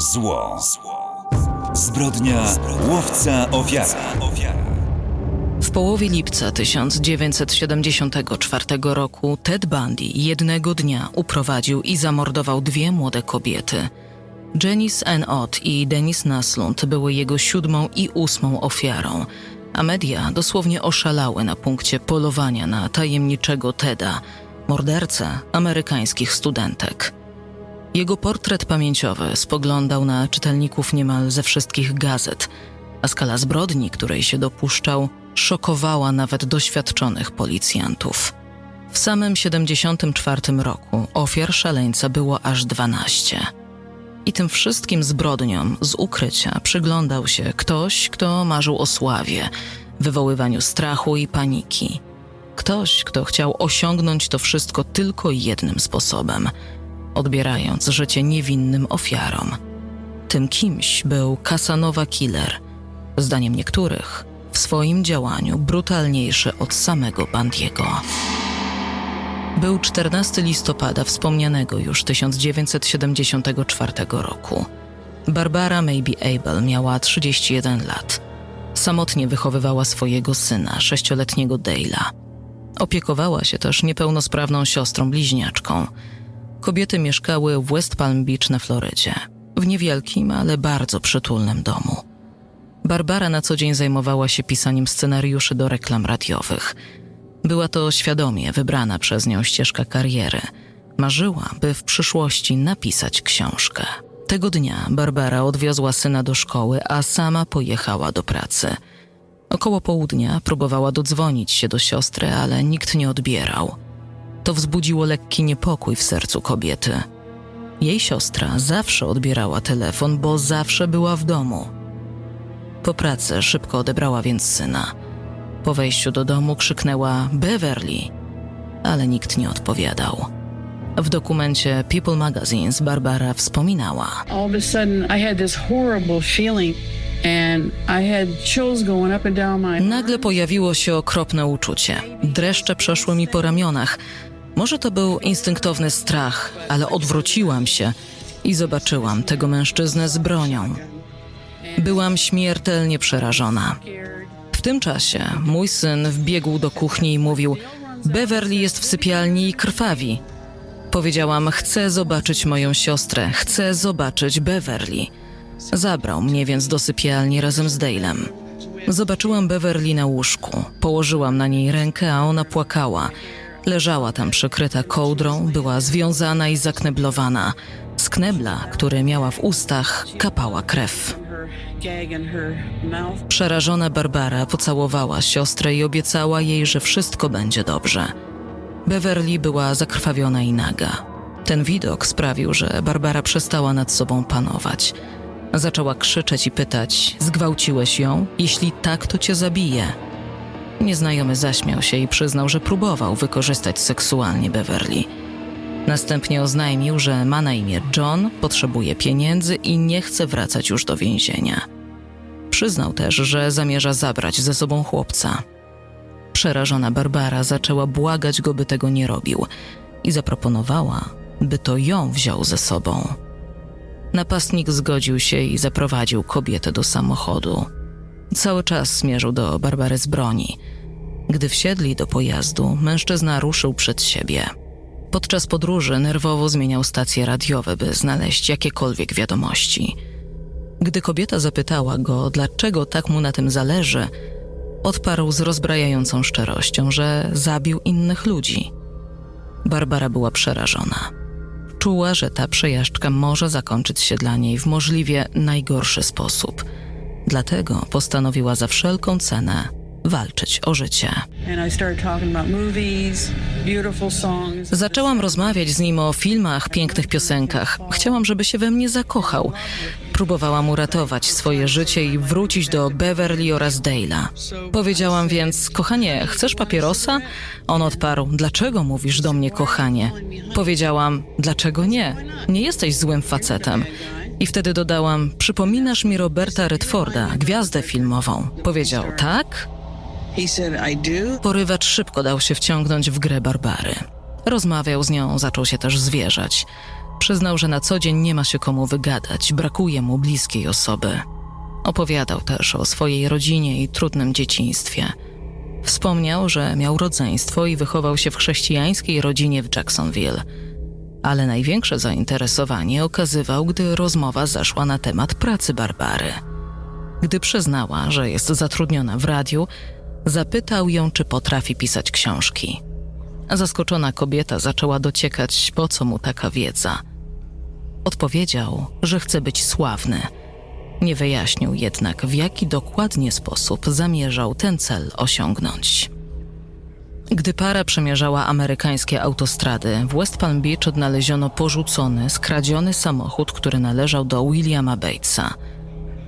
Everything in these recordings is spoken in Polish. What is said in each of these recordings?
Zło. Zbrodnia łowca ofiara. W połowie lipca 1974 roku Ted Bundy jednego dnia uprowadził i zamordował dwie młode kobiety. Janice Ann Ott i Denise Naslund były jego siódmą i ósmą ofiarą, a media dosłownie oszalały na punkcie polowania na tajemniczego Teda, mordercę amerykańskich studentek. Jego portret pamięciowy spoglądał na czytelników niemal ze wszystkich gazet, a skala zbrodni, której się dopuszczał, szokowała nawet doświadczonych policjantów. W samym 74 roku ofiar szaleńca było aż 12. I tym wszystkim zbrodniom z ukrycia przyglądał się ktoś, kto marzył o sławie, wywoływaniu strachu i paniki. Ktoś, kto chciał osiągnąć to wszystko tylko jednym sposobem odbierając życie niewinnym ofiarom. Tym kimś był Casanova Killer, zdaniem niektórych, w swoim działaniu brutalniejszy od samego Bandiego. Był 14 listopada wspomnianego już 1974 roku. Barbara Maybe Abel miała 31 lat. Samotnie wychowywała swojego syna, sześcioletniego Dale'a. Opiekowała się też niepełnosprawną siostrą bliźniaczką. Kobiety mieszkały w West Palm Beach na Florydzie, w niewielkim, ale bardzo przytulnym domu. Barbara na co dzień zajmowała się pisaniem scenariuszy do reklam radiowych. Była to świadomie wybrana przez nią ścieżka kariery. Marzyła, by w przyszłości napisać książkę. Tego dnia Barbara odwiozła syna do szkoły, a sama pojechała do pracy. Około południa próbowała dodzwonić się do siostry, ale nikt nie odbierał. To wzbudziło lekki niepokój w sercu kobiety. Jej siostra zawsze odbierała telefon, bo zawsze była w domu. Po pracy szybko odebrała więc syna. Po wejściu do domu krzyknęła Beverly, ale nikt nie odpowiadał. W dokumencie People Magazines Barbara wspominała. all of a sudden I had this horrible feeling Nagle pojawiło się okropne uczucie. Dreszcze przeszły mi po ramionach. Może to był instynktowny strach, ale odwróciłam się i zobaczyłam tego mężczyznę z bronią. Byłam śmiertelnie przerażona. W tym czasie mój syn wbiegł do kuchni i mówił: Beverly jest w sypialni i krwawi. Powiedziałam: Chcę zobaczyć moją siostrę, chcę zobaczyć Beverly. Zabrał mnie więc do sypialni razem z Dalem. Zobaczyłam Beverly na łóżku. Położyłam na niej rękę, a ona płakała. Leżała tam przykryta kołdrą, była związana i zakneblowana. Z knebla, który miała w ustach, kapała krew. Przerażona Barbara pocałowała siostrę i obiecała jej, że wszystko będzie dobrze. Beverly była zakrwawiona i naga. Ten widok sprawił, że Barbara przestała nad sobą panować. Zaczęła krzyczeć i pytać: Zgwałciłeś ją? Jeśli tak, to cię zabiję. Nieznajomy zaśmiał się i przyznał, że próbował wykorzystać seksualnie Beverly. Następnie oznajmił, że ma na imię John, potrzebuje pieniędzy i nie chce wracać już do więzienia. Przyznał też, że zamierza zabrać ze sobą chłopca. Przerażona Barbara zaczęła błagać go, by tego nie robił i zaproponowała, by to ją wziął ze sobą. Napastnik zgodził się i zaprowadził kobietę do samochodu. Cały czas zmierzył do Barbary z broni. Gdy wsiedli do pojazdu, mężczyzna ruszył przed siebie. Podczas podróży nerwowo zmieniał stacje radiowe, by znaleźć jakiekolwiek wiadomości. Gdy kobieta zapytała go, dlaczego tak mu na tym zależy, odparł z rozbrajającą szczerością, że zabił innych ludzi. Barbara była przerażona. Czuła, że ta przejażdżka może zakończyć się dla niej w możliwie najgorszy sposób. Dlatego postanowiła za wszelką cenę walczyć o życie. Zaczęłam rozmawiać z nim o filmach, pięknych piosenkach. Chciałam, żeby się we mnie zakochał. Próbowałam uratować swoje życie i wrócić do Beverly oraz Dale'a. Powiedziałam więc, kochanie, chcesz papierosa? On odparł, dlaczego mówisz do mnie kochanie? Powiedziałam, dlaczego nie? Nie jesteś złym facetem. I wtedy dodałam, przypominasz mi Roberta Redforda, gwiazdę filmową. Powiedział, tak? Porywacz szybko dał się wciągnąć w grę Barbary. Rozmawiał z nią, zaczął się też zwierzać. Przyznał, że na co dzień nie ma się komu wygadać, brakuje mu bliskiej osoby. Opowiadał też o swojej rodzinie i trudnym dzieciństwie. Wspomniał, że miał rodzeństwo i wychował się w chrześcijańskiej rodzinie w Jacksonville. Ale największe zainteresowanie okazywał, gdy rozmowa zaszła na temat pracy Barbary. Gdy przyznała, że jest zatrudniona w radiu, zapytał ją, czy potrafi pisać książki. Zaskoczona kobieta zaczęła dociekać, po co mu taka wiedza. Odpowiedział, że chce być sławny. Nie wyjaśnił jednak, w jaki dokładnie sposób zamierzał ten cel osiągnąć. Gdy para przemierzała amerykańskie autostrady, w West Palm Beach odnaleziono porzucony, skradziony samochód, który należał do Williama Batesa.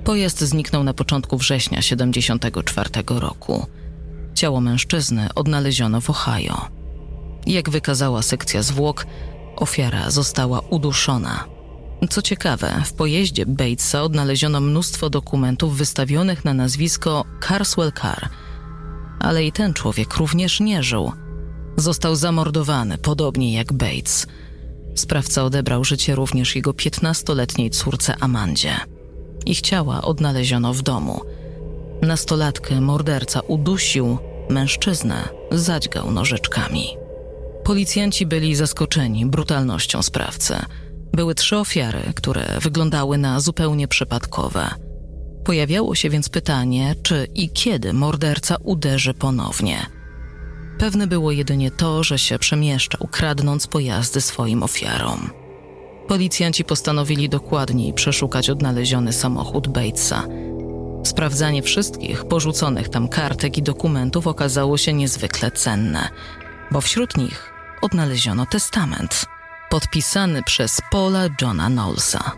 Pojazd zniknął na początku września 1974 roku. Ciało mężczyzny odnaleziono w Ohio. Jak wykazała sekcja zwłok, ofiara została uduszona. Co ciekawe, w pojeździe Batesa odnaleziono mnóstwo dokumentów wystawionych na nazwisko Carswell Car, ale i ten człowiek również nie żył. Został zamordowany, podobnie jak Bates. Sprawca odebrał życie również jego 15-letniej córce Amandzie. Ich ciała odnaleziono w domu. Nastolatkę morderca udusił, mężczyznę zadźgał nożyczkami. Policjanci byli zaskoczeni brutalnością sprawcy. Były trzy ofiary, które wyglądały na zupełnie przypadkowe. Pojawiało się więc pytanie, czy i kiedy morderca uderzy ponownie. Pewne było jedynie to, że się przemieszczał, kradnąc pojazdy swoim ofiarom. Policjanci postanowili dokładniej przeszukać odnaleziony samochód Batesa. Sprawdzanie wszystkich porzuconych tam kartek i dokumentów okazało się niezwykle cenne, bo wśród nich odnaleziono testament podpisany przez Paula Johna Knowlesa.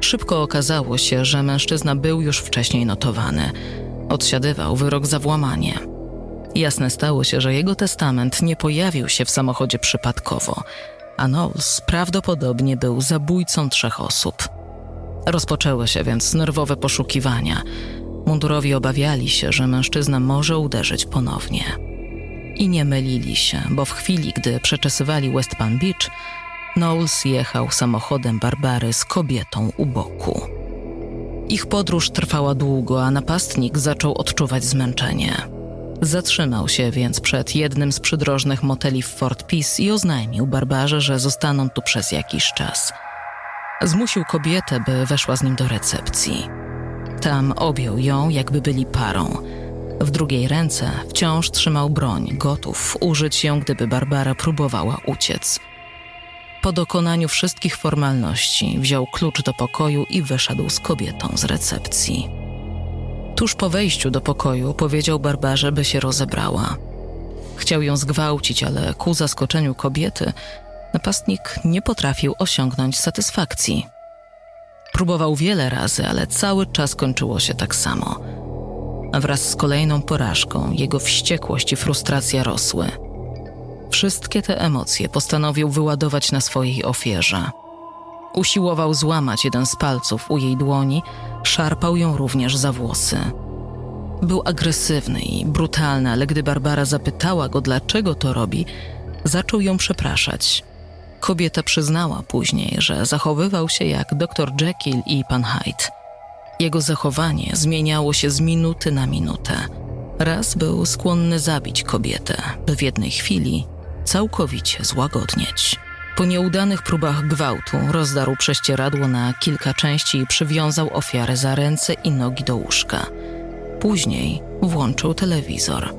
Szybko okazało się, że mężczyzna był już wcześniej notowany. Odsiadywał wyrok za włamanie. Jasne stało się, że jego testament nie pojawił się w samochodzie przypadkowo, a Knowles prawdopodobnie był zabójcą trzech osób. Rozpoczęły się więc nerwowe poszukiwania. Mundurowi obawiali się, że mężczyzna może uderzyć ponownie. I nie mylili się, bo w chwili, gdy przeczesywali West Palm Beach, Knowles jechał samochodem Barbary z kobietą u boku. Ich podróż trwała długo, a napastnik zaczął odczuwać zmęczenie. Zatrzymał się więc przed jednym z przydrożnych moteli w Fort Peace i oznajmił Barbarze, że zostaną tu przez jakiś czas. Zmusił kobietę, by weszła z nim do recepcji. Tam objął ją, jakby byli parą. W drugiej ręce wciąż trzymał broń, gotów użyć ją, gdyby Barbara próbowała uciec. Po dokonaniu wszystkich formalności wziął klucz do pokoju i wyszedł z kobietą z recepcji. Tuż po wejściu do pokoju powiedział Barbarze, by się rozebrała. Chciał ją zgwałcić, ale ku zaskoczeniu kobiety napastnik nie potrafił osiągnąć satysfakcji. Próbował wiele razy, ale cały czas kończyło się tak samo. A wraz z kolejną porażką jego wściekłość i frustracja rosły. Wszystkie te emocje postanowił wyładować na swojej ofierze. Usiłował złamać jeden z palców u jej dłoni, szarpał ją również za włosy. Był agresywny i brutalny, ale gdy Barbara zapytała go, dlaczego to robi, zaczął ją przepraszać. Kobieta przyznała później, że zachowywał się jak dr Jekyll i pan Hyde. Jego zachowanie zmieniało się z minuty na minutę. Raz był skłonny zabić kobietę, by w jednej chwili całkowicie złagodnieć. Po nieudanych próbach gwałtu rozdarł prześcieradło na kilka części i przywiązał ofiarę za ręce i nogi do łóżka. Później włączył telewizor.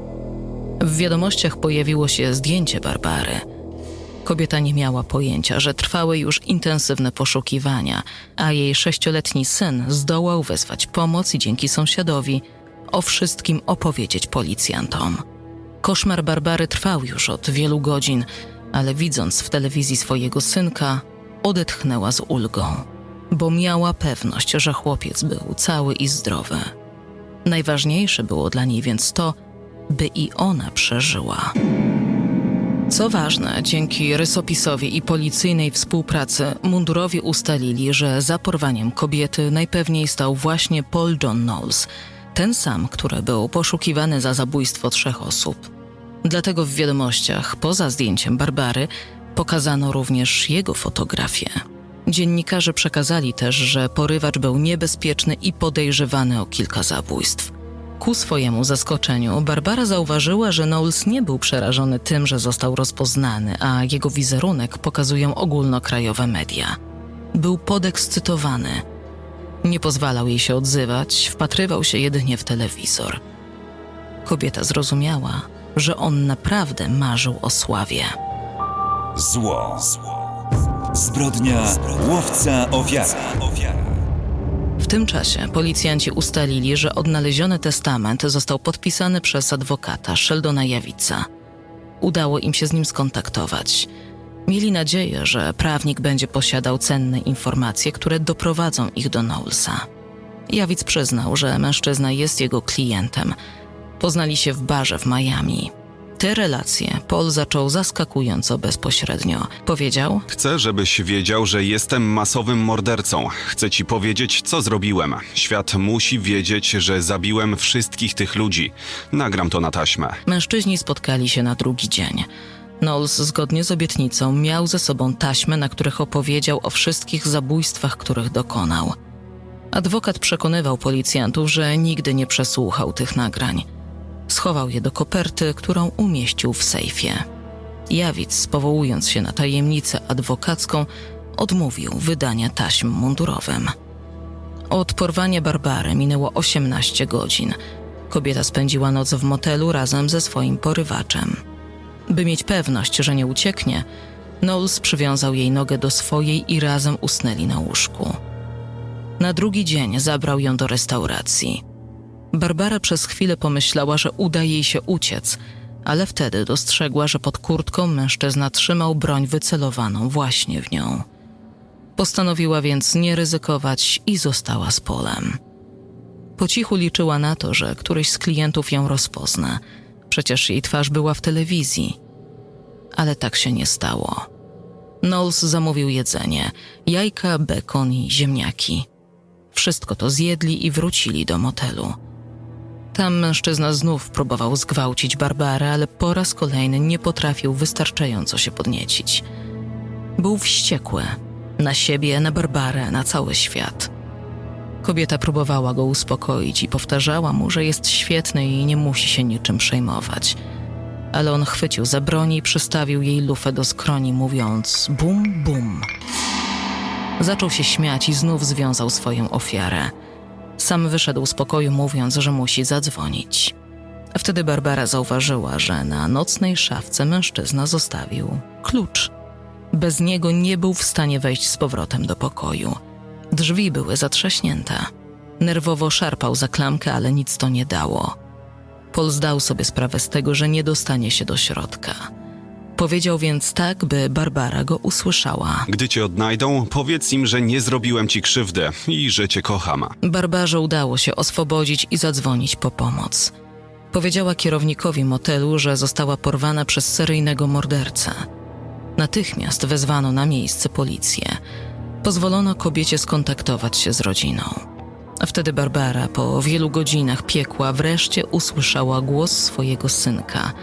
W wiadomościach pojawiło się zdjęcie Barbary. Kobieta nie miała pojęcia, że trwały już intensywne poszukiwania, a jej sześcioletni syn zdołał wezwać pomoc i dzięki sąsiadowi o wszystkim opowiedzieć policjantom. Koszmar Barbary trwał już od wielu godzin, ale widząc w telewizji swojego synka, odetchnęła z ulgą, bo miała pewność, że chłopiec był cały i zdrowy. Najważniejsze było dla niej więc to, by i ona przeżyła. Co ważne, dzięki rysopisowi i policyjnej współpracy mundurowi ustalili, że za porwaniem kobiety najpewniej stał właśnie Paul John Knowles, ten sam, który był poszukiwany za zabójstwo trzech osób. Dlatego w wiadomościach, poza zdjęciem Barbary, pokazano również jego fotografię. Dziennikarze przekazali też, że porywacz był niebezpieczny i podejrzewany o kilka zabójstw. Ku swojemu zaskoczeniu, Barbara zauważyła, że Knowles nie był przerażony tym, że został rozpoznany, a jego wizerunek pokazują ogólnokrajowe media. Był podekscytowany. Nie pozwalał jej się odzywać, wpatrywał się jedynie w telewizor. Kobieta zrozumiała, że on naprawdę marzył o sławie. Zło. Zbrodnia łowca ofiara. W tym czasie policjanci ustalili, że odnaleziony testament został podpisany przez adwokata Sheldona Jawica. Udało im się z nim skontaktować. Mieli nadzieję, że prawnik będzie posiadał cenne informacje, które doprowadzą ich do Knowlesa. Jawic przyznał, że mężczyzna jest jego klientem. Poznali się w barze w Miami. Te relacje Paul zaczął zaskakująco bezpośrednio. Powiedział: Chcę, żebyś wiedział, że jestem masowym mordercą. Chcę ci powiedzieć, co zrobiłem. Świat musi wiedzieć, że zabiłem wszystkich tych ludzi. Nagram to na taśmę. Mężczyźni spotkali się na drugi dzień. Knowles, zgodnie z obietnicą, miał ze sobą taśmy, na których opowiedział o wszystkich zabójstwach, których dokonał. Adwokat przekonywał policjantów, że nigdy nie przesłuchał tych nagrań. Schował je do koperty, którą umieścił w sejfie. Jawic, powołując się na tajemnicę adwokacką, odmówił wydania taśm mundurowym. Od porwania Barbary minęło 18 godzin. Kobieta spędziła noc w motelu razem ze swoim porywaczem. By mieć pewność, że nie ucieknie, Knowles przywiązał jej nogę do swojej i razem usnęli na łóżku. Na drugi dzień zabrał ją do restauracji. Barbara przez chwilę pomyślała, że uda jej się uciec, ale wtedy dostrzegła, że pod kurtką mężczyzna trzymał broń wycelowaną właśnie w nią. Postanowiła więc nie ryzykować i została z Polem. Po cichu liczyła na to, że któryś z klientów ją rozpozna. Przecież jej twarz była w telewizji. Ale tak się nie stało. Knowles zamówił jedzenie: jajka, bekon i ziemniaki. Wszystko to zjedli i wrócili do motelu. Tam mężczyzna znów próbował zgwałcić Barbarę, ale po raz kolejny nie potrafił wystarczająco się podniecić. Był wściekły na siebie, na Barbarę, na cały świat. Kobieta próbowała go uspokoić i powtarzała mu, że jest świetny i nie musi się niczym przejmować. Ale on chwycił za broń i przystawił jej lufę do skroni, mówiąc bum, bum. Zaczął się śmiać i znów związał swoją ofiarę. Sam wyszedł z pokoju, mówiąc, że musi zadzwonić. Wtedy Barbara zauważyła, że na nocnej szafce mężczyzna zostawił klucz. Bez niego nie był w stanie wejść z powrotem do pokoju. Drzwi były zatrzaśnięte. Nerwowo szarpał za klamkę, ale nic to nie dało. Paul zdał sobie sprawę z tego, że nie dostanie się do środka. Powiedział więc tak, by Barbara go usłyszała. Gdy cię odnajdą, powiedz im, że nie zrobiłem ci krzywdy i że cię kocham. Barbarze udało się oswobodzić i zadzwonić po pomoc. Powiedziała kierownikowi motelu, że została porwana przez seryjnego mordercę. Natychmiast wezwano na miejsce policję. Pozwolono kobiecie skontaktować się z rodziną. A wtedy Barbara, po wielu godzinach piekła, wreszcie usłyszała głos swojego synka.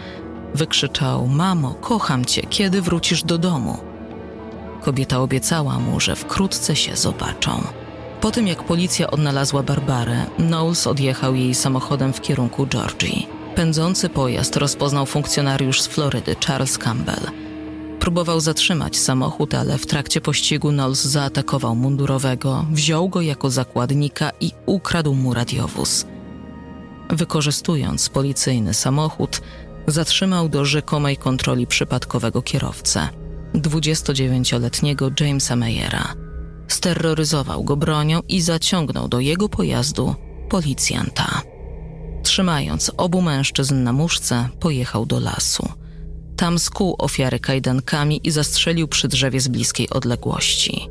Wykrzyczał: Mamo, kocham cię, kiedy wrócisz do domu? Kobieta obiecała mu, że wkrótce się zobaczą. Po tym, jak policja odnalazła Barbarę, Knowles odjechał jej samochodem w kierunku Georgii. Pędzący pojazd rozpoznał funkcjonariusz z Florydy, Charles Campbell. Próbował zatrzymać samochód, ale w trakcie pościgu Knowles zaatakował mundurowego, wziął go jako zakładnika i ukradł mu radiowóz. Wykorzystując policyjny samochód, zatrzymał do rzekomej kontroli przypadkowego kierowcę, 29-letniego Jamesa Mayera. Steroryzował go bronią i zaciągnął do jego pojazdu policjanta. Trzymając obu mężczyzn na muszce, pojechał do lasu. Tam skuł ofiary kajdankami i zastrzelił przy drzewie z bliskiej odległości.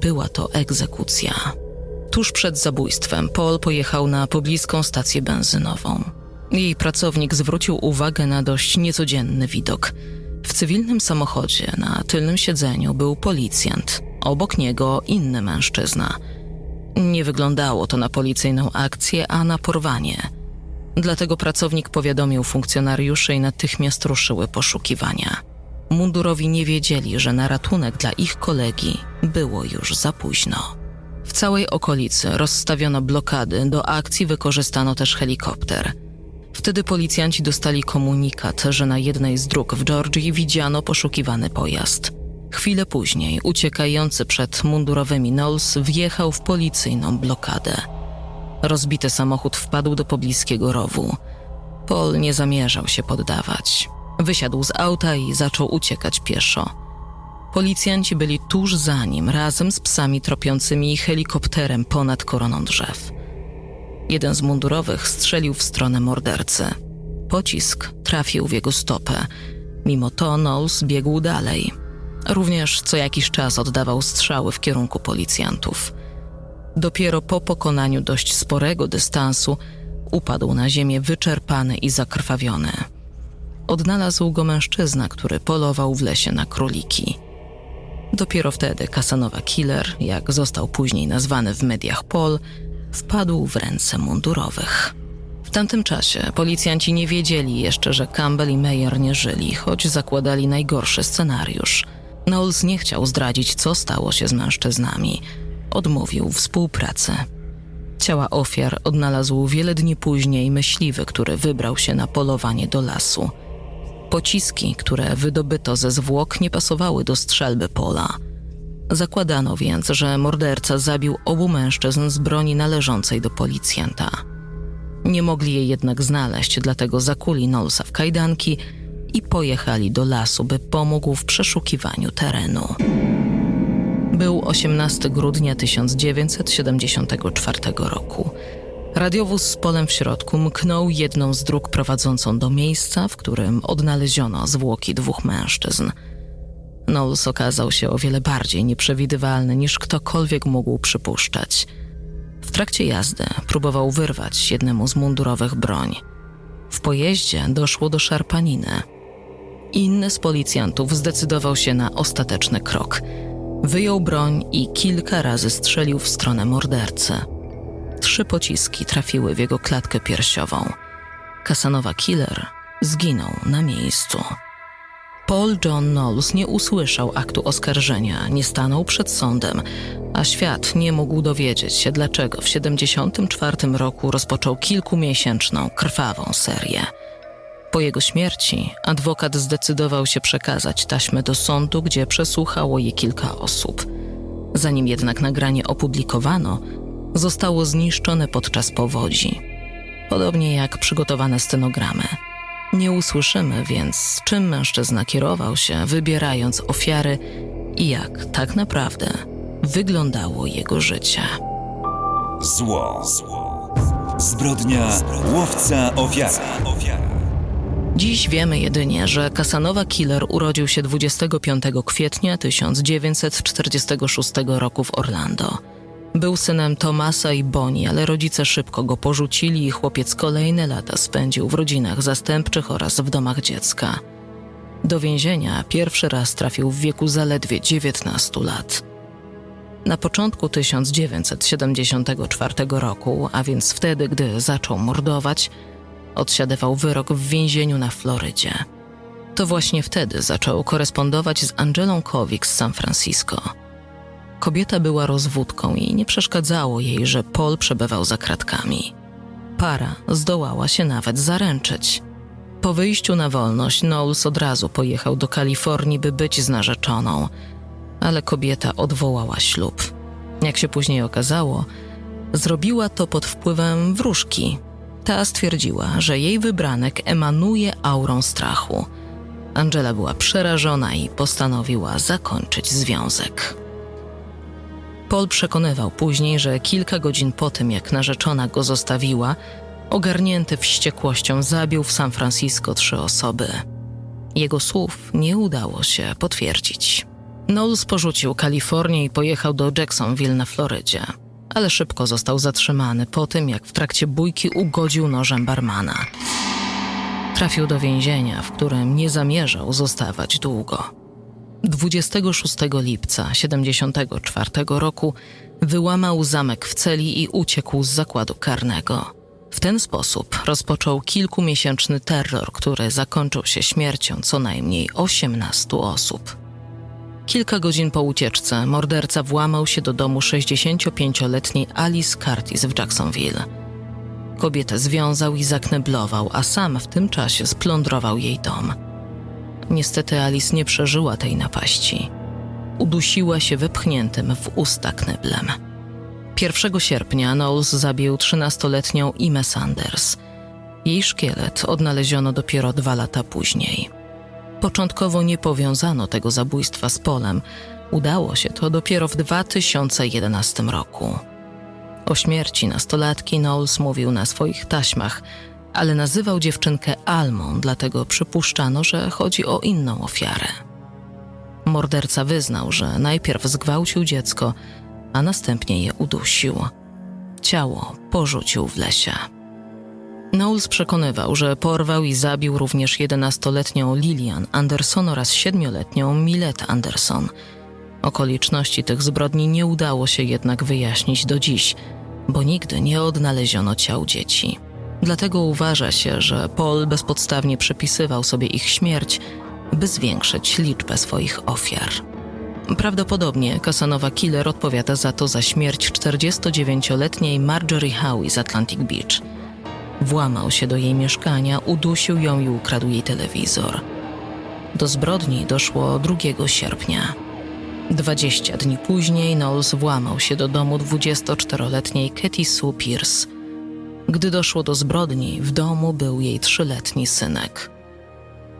Była to egzekucja. Tuż przed zabójstwem Paul pojechał na pobliską stację benzynową. Jej pracownik zwrócił uwagę na dość niecodzienny widok. W cywilnym samochodzie na tylnym siedzeniu był policjant, obok niego inny mężczyzna. Nie wyglądało to na policyjną akcję, a na porwanie. Dlatego pracownik powiadomił funkcjonariuszy i natychmiast ruszyły poszukiwania. Mundurowi nie wiedzieli, że na ratunek dla ich kolegi było już za późno. W całej okolicy rozstawiono blokady, do akcji wykorzystano też helikopter. Wtedy policjanci dostali komunikat, że na jednej z dróg w Georgii widziano poszukiwany pojazd. Chwilę później uciekający przed mundurowymi Knowles wjechał w policyjną blokadę. Rozbity samochód wpadł do pobliskiego rowu. Paul nie zamierzał się poddawać. Wysiadł z auta i zaczął uciekać pieszo. Policjanci byli tuż za nim, razem z psami tropiącymi helikopterem ponad koroną drzew. Jeden z mundurowych strzelił w stronę mordercy. Pocisk trafił w jego stopę. Mimo to Knowles biegł dalej. Również co jakiś czas oddawał strzały w kierunku policjantów. Dopiero po pokonaniu dość sporego dystansu upadł na ziemię wyczerpany i zakrwawiony. Odnalazł go mężczyzna, który polował w lesie na króliki. Dopiero wtedy Kasanowa Killer, jak został później nazwany w mediach Pol, wpadł w ręce mundurowych. W tamtym czasie policjanci nie wiedzieli jeszcze, że Campbell i Meyer nie żyli, choć zakładali najgorszy scenariusz. Knowles nie chciał zdradzić, co stało się z mężczyznami. Odmówił współpracy. Ciała ofiar odnalazł wiele dni później myśliwy, który wybrał się na polowanie do lasu. Pociski, które wydobyto ze zwłok, nie pasowały do strzelby pola. Zakładano więc, że morderca zabił obu mężczyzn z broni należącej do policjanta. Nie mogli jej jednak znaleźć, dlatego zakuli Knowlesa w kajdanki i pojechali do lasu, by pomógł w przeszukiwaniu terenu. Był 18 grudnia 1974 roku. Radiowóz z polem w środku mknął jedną z dróg prowadzącą do miejsca, w którym odnaleziono zwłoki dwóch mężczyzn. Knowles okazał się o wiele bardziej nieprzewidywalny niż ktokolwiek mógł przypuszczać. W trakcie jazdy próbował wyrwać jednemu z mundurowych broń. W pojeździe doszło do szarpaniny. Inny z policjantów zdecydował się na ostateczny krok. Wyjął broń i kilka razy strzelił w stronę mordercy. Trzy pociski trafiły w jego klatkę piersiową. Kasanowa Killer zginął na miejscu. Paul John Knowles nie usłyszał aktu oskarżenia, nie stanął przed sądem, a świat nie mógł dowiedzieć się, dlaczego w 1974 roku rozpoczął kilkumiesięczną, krwawą serię. Po jego śmierci adwokat zdecydował się przekazać taśmę do sądu, gdzie przesłuchało je kilka osób. Zanim jednak nagranie opublikowano, zostało zniszczone podczas powodzi. Podobnie jak przygotowane stenogramy. Nie usłyszymy więc, czym mężczyzna kierował się, wybierając ofiary i jak tak naprawdę wyglądało jego życie. Zło. Zbrodnia łowca ofiara. Dziś wiemy jedynie, że Kasanowa Killer urodził się 25 kwietnia 1946 roku w Orlando. Był synem Tomasa i Bonnie, ale rodzice szybko go porzucili i chłopiec kolejne lata spędził w rodzinach zastępczych oraz w domach dziecka. Do więzienia pierwszy raz trafił w wieku zaledwie 19 lat. Na początku 1974 roku, a więc wtedy, gdy zaczął mordować, odsiadywał wyrok w więzieniu na Florydzie. To właśnie wtedy zaczął korespondować z Angelą Kowik z San Francisco. Kobieta była rozwódką i nie przeszkadzało jej, że Paul przebywał za kratkami. Para zdołała się nawet zaręczyć. Po wyjściu na wolność Knowles od razu pojechał do Kalifornii, by być z narzeczoną, ale kobieta odwołała ślub. Jak się później okazało, zrobiła to pod wpływem wróżki. Ta stwierdziła, że jej wybranek emanuje aurą strachu. Angela była przerażona i postanowiła zakończyć związek. Paul przekonywał później, że kilka godzin po tym, jak narzeczona go zostawiła, ogarnięty wściekłością zabił w San Francisco trzy osoby. Jego słów nie udało się potwierdzić. Knowles porzucił Kalifornię i pojechał do Jacksonville na Florydzie, ale szybko został zatrzymany po tym, jak w trakcie bójki ugodził nożem barmana. Trafił do więzienia, w którym nie zamierzał zostawać długo. 26 lipca 74 roku wyłamał zamek w celi i uciekł z zakładu karnego. W ten sposób rozpoczął kilkumiesięczny terror, który zakończył się śmiercią co najmniej 18 osób. Kilka godzin po ucieczce morderca włamał się do domu 65-letniej Alice Curtis w Jacksonville. Kobietę związał i zakneblował, a sam w tym czasie splądrował jej dom. Niestety Alice nie przeżyła tej napaści. Udusiła się wepchniętym w usta kneblem. 1 sierpnia Knowles zabił 13-letnią Ime Sanders. Jej szkielet odnaleziono dopiero dwa lata później. Początkowo nie powiązano tego zabójstwa z Polem. Udało się to dopiero w 2011 roku. O śmierci nastolatki Knowles mówił na swoich taśmach, ale nazywał dziewczynkę Almą, dlatego przypuszczano, że chodzi o inną ofiarę. Morderca wyznał, że najpierw zgwałcił dziecko, a następnie je udusił. Ciało porzucił w lesie. Knowles przekonywał, że porwał i zabił również 11-letnią Lilian Anderson oraz 7-letnią Millet Anderson. Okoliczności tych zbrodni nie udało się jednak wyjaśnić do dziś, bo nigdy nie odnaleziono ciał dzieci. Dlatego uważa się, że Paul bezpodstawnie przypisywał sobie ich śmierć, by zwiększyć liczbę swoich ofiar. Prawdopodobnie Casanova Killer odpowiada za to za śmierć 49-letniej Marjorie Howe z Atlantic Beach. Włamał się do jej mieszkania, udusił ją i ukradł jej telewizor. Do zbrodni doszło 2 sierpnia. 20 dni później Knowles włamał się do domu 24-letniej Katy Sue Pierce. Gdy doszło do zbrodni, w domu był jej trzyletni synek.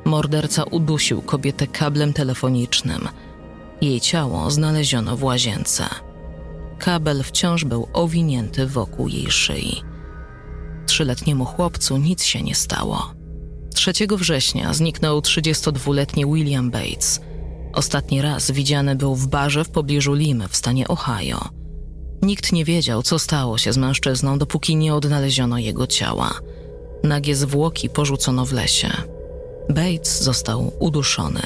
Morderca udusił kobietę kablem telefonicznym. Jej ciało znaleziono w łazience. Kabel wciąż był owinięty wokół jej szyi. Trzyletniemu chłopcu nic się nie stało. 3 września zniknął 32-letni William Bates. Ostatni raz widziany był w barze w pobliżu Limy w stanie Ohio. Nikt nie wiedział, co stało się z mężczyzną, dopóki nie odnaleziono jego ciała. Nagie zwłoki porzucono w lesie. Bates został uduszony.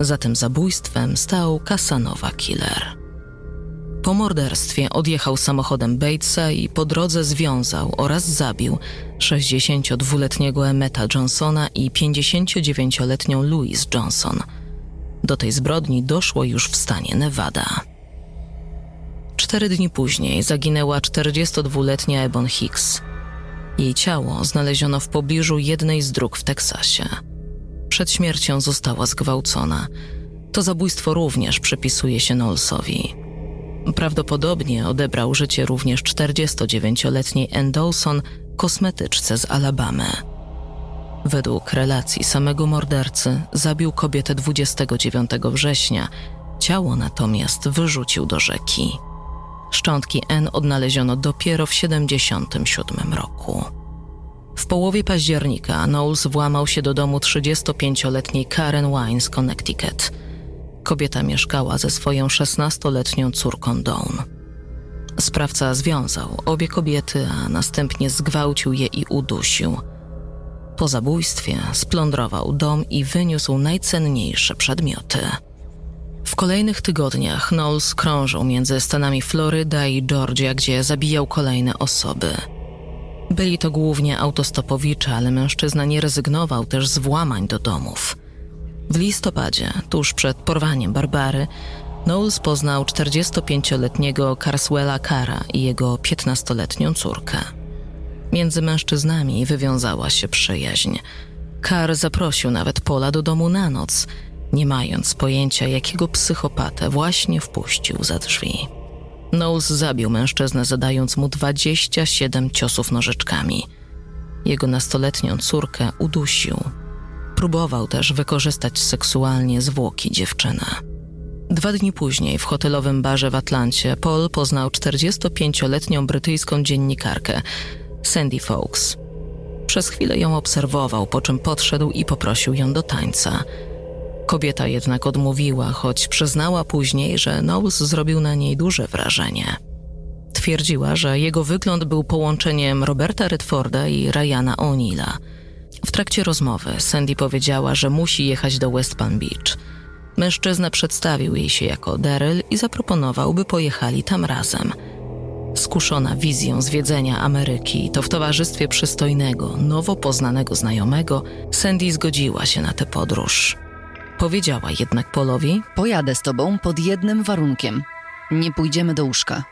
Za tym zabójstwem stał Casanova Killer. Po morderstwie odjechał samochodem Batesa i po drodze związał oraz zabił 62-letniego Emmeta Johnsona i 59-letnią Louise Johnson. Do tej zbrodni doszło już w stanie Nevada. Cztery dni później zaginęła 42-letnia Ebon Hicks. Jej ciało znaleziono w pobliżu jednej z dróg w Teksasie. Przed śmiercią została zgwałcona. To zabójstwo również przypisuje się Knowlesowi. Prawdopodobnie odebrał życie również 49-letniej Ann Dawson, kosmetyczce z Alabamy. Według relacji samego mordercy zabił kobietę 29 września, ciało natomiast wyrzucił do rzeki. Szczątki N odnaleziono dopiero w 77 roku. W połowie października Knowles włamał się do domu 35-letniej Karen Wine z Connecticut. Kobieta mieszkała ze swoją 16-letnią córką Dawn. Sprawca związał obie kobiety, a następnie zgwałcił je i udusił. Po zabójstwie splądrował dom i wyniósł najcenniejsze przedmioty. W kolejnych tygodniach Knowles krążył między stanami Floryda i Georgia, gdzie zabijał kolejne osoby. Byli to głównie autostopowicze, ale mężczyzna nie rezygnował też z włamań do domów. W listopadzie, tuż przed porwaniem Barbary, Knowles poznał 45-letniego Carswella Cara i jego 15-letnią córkę. Między mężczyznami wywiązała się przyjaźń. Carr zaprosił nawet Pola do domu na noc, nie mając pojęcia, jakiego psychopatę właśnie wpuścił za drzwi. Knowles zabił mężczyznę, zadając mu 27 ciosów nożyczkami. Jego nastoletnią córkę udusił. Próbował też wykorzystać seksualnie zwłoki dziewczyny. Dwa dni później w hotelowym barze w Atlancie Paul poznał 45-letnią brytyjską dziennikarkę Sandy Fawkes. Przez chwilę ją obserwował, po czym podszedł i poprosił ją do tańca. Kobieta jednak odmówiła, choć przyznała później, że Knowles zrobił na niej duże wrażenie. Twierdziła, że jego wygląd był połączeniem Roberta Redforda i Ryana O'Neilla. W trakcie rozmowy Sandy powiedziała, że musi jechać do West Palm Beach. Mężczyzna przedstawił jej się jako Daryl i zaproponował, by pojechali tam razem. Skuszona wizją zwiedzenia Ameryki, to w towarzystwie przystojnego, nowo poznanego znajomego, Sandy zgodziła się na tę podróż. Powiedziała jednak Polowi, Pojadę z tobą pod jednym warunkiem. Nie pójdziemy do łóżka.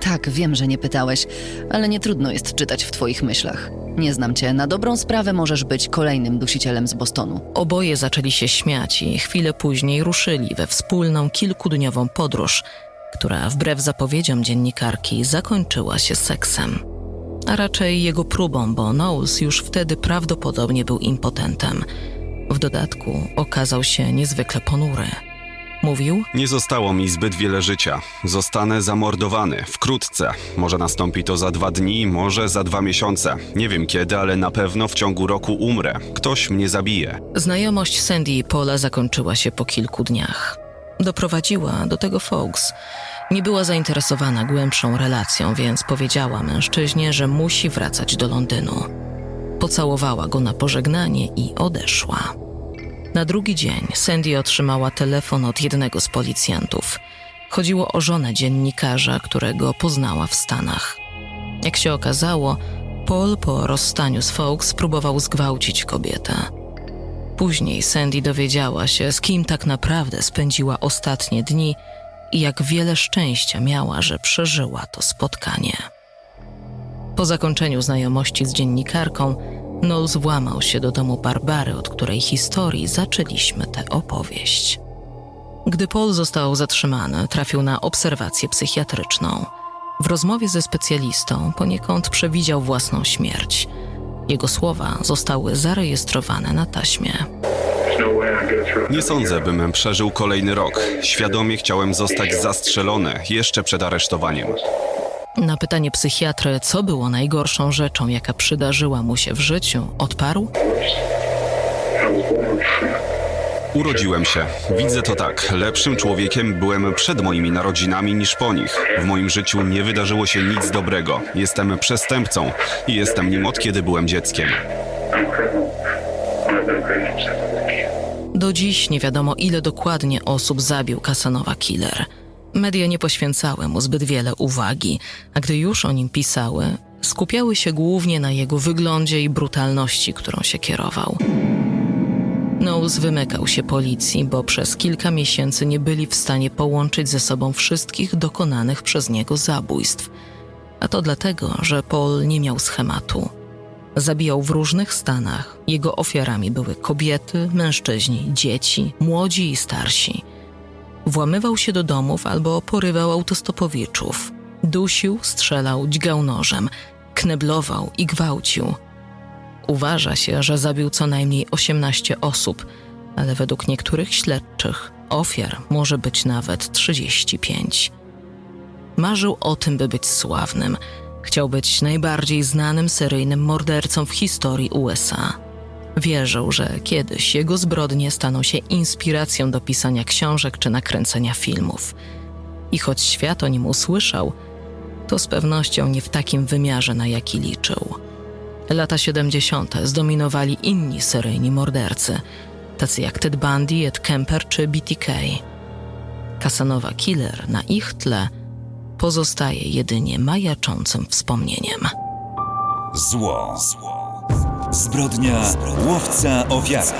Tak, wiem, że nie pytałeś, ale nie trudno jest czytać w twoich myślach. Nie znam cię, na dobrą sprawę możesz być kolejnym dusicielem z Bostonu. Oboje zaczęli się śmiać i chwilę później ruszyli we wspólną kilkudniową podróż, która wbrew zapowiedziom dziennikarki zakończyła się seksem. A raczej jego próbą, bo Knowles już wtedy prawdopodobnie był impotentem. W dodatku okazał się niezwykle ponury. Mówił, Nie zostało mi zbyt wiele życia. Zostanę zamordowany. Wkrótce. Może nastąpi to za dwa dni, może za dwa miesiące. Nie wiem kiedy, ale na pewno w ciągu roku umrę. Ktoś mnie zabije. Znajomość Sandy i Paula zakończyła się po kilku dniach. Doprowadziła do tego Fox. Nie była zainteresowana głębszą relacją, więc powiedziała mężczyźnie, że musi wracać do Londynu. Pocałowała go na pożegnanie i odeszła. Na drugi dzień Sandy otrzymała telefon od jednego z policjantów. Chodziło o żonę dziennikarza, którego poznała w Stanach. Jak się okazało, Paul po rozstaniu z Fox próbował zgwałcić kobietę. Później Sandy dowiedziała się, z kim tak naprawdę spędziła ostatnie dni i jak wiele szczęścia miała, że przeżyła to spotkanie. Po zakończeniu znajomości z dziennikarką, Knowles włamał się do domu Barbary, od której historii zaczęliśmy tę opowieść. Gdy Paul został zatrzymany, trafił na obserwację psychiatryczną. W rozmowie ze specjalistą poniekąd przewidział własną śmierć. Jego słowa zostały zarejestrowane na taśmie. Nie sądzę, bym przeżył kolejny rok. Świadomie chciałem zostać zastrzelony jeszcze przed aresztowaniem. Na pytanie psychiatry, co było najgorszą rzeczą, jaka przydarzyła mu się w życiu, odparł: Urodziłem się. Widzę to tak. Lepszym człowiekiem byłem przed moimi narodzinami niż po nich. W moim życiu nie wydarzyło się nic dobrego. Jestem przestępcą i jestem nim od kiedy byłem dzieckiem. Do dziś nie wiadomo, ile dokładnie osób zabił Casanova Killer. Media nie poświęcały mu zbyt wiele uwagi, a gdy już o nim pisały, skupiały się głównie na jego wyglądzie i brutalności, którą się kierował. Knowles wymykał się policji, bo przez kilka miesięcy nie byli w stanie połączyć ze sobą wszystkich dokonanych przez niego zabójstw. A to dlatego, że Paul nie miał schematu. Zabijał w różnych stanach. Jego ofiarami były kobiety, mężczyźni, dzieci, młodzi i starsi. Włamywał się do domów albo porywał autostopowiczów. Dusił, strzelał, dźgał nożem, kneblował i gwałcił. Uważa się, że zabił co najmniej 18 osób, ale według niektórych śledczych ofiar może być nawet 35. Marzył o tym, by być sławnym. Chciał być najbardziej znanym seryjnym mordercą w historii USA. Wierzył, że kiedyś jego zbrodnie staną się inspiracją do pisania książek czy nakręcenia filmów. I choć świat o nim usłyszał, to z pewnością nie w takim wymiarze, na jaki liczył. Lata 70. zdominowali inni seryjni mordercy, tacy jak Ted Bundy, Ed Kemper czy BTK. Casanova Killer na ich tle pozostaje jedynie majaczącym wspomnieniem. Zło. Zbrodnia łowca ofiara.